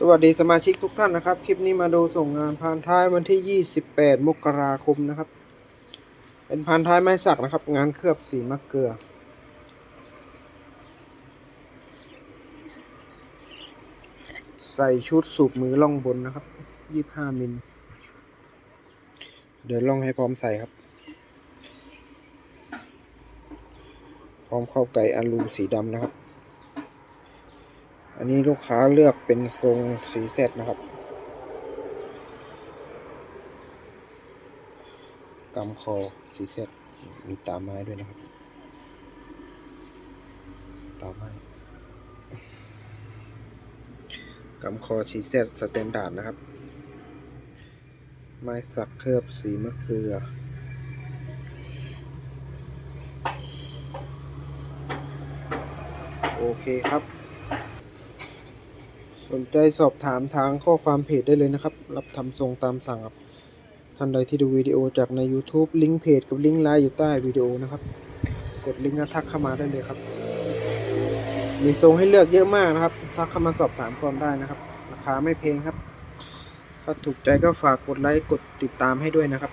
สวัสดีสมาชิกทุกท่านนะครับ คลิปนี้มาดูส่งงานพานท้ายวันที่ 28 มกราคมนะครับ เป็นพานท้ายไม้สักนะครับ งานเคลือบสีมะเกลือ ใส่ชุดสูบมือล่องบนนะครับ 25 มิล เดี๋ยวล่องให้พร้อมใส่ครับ พร้อมเข้าไก่อลูสีดำนะครับ อันนี้ลูกค้าเลือกเป็นทรงสีเซตนะครับกำคอสีเซตมีตาไม้ด้วยนะครับ ตาไม้กำคอสีเซตสแตนดาร์ดนะครับ ไม้สักเคลือบสีมะเกลือโอเคครับ สนใจสอบถามทางข้อความเพจได้เลยนะครับ รับทำทรงตามสั่งครับท่านใดที่ดูวิดีโอจากใน YouTube ลิงก์เพจกับลิงก์ไลน์อยู่ใต้วิดีโอนะครับ กดลิงก์แล้วทักเข้ามาได้เลยครับ มีทรงให้เลือกเยอะมากนะครับ ทักเข้ามาสอบถามก่อนได้นะครับ ราคาไม่แพงครับ ถ้าถูกใจก็ฝากกดไลค์กดติดตามให้ด้วยนะครับ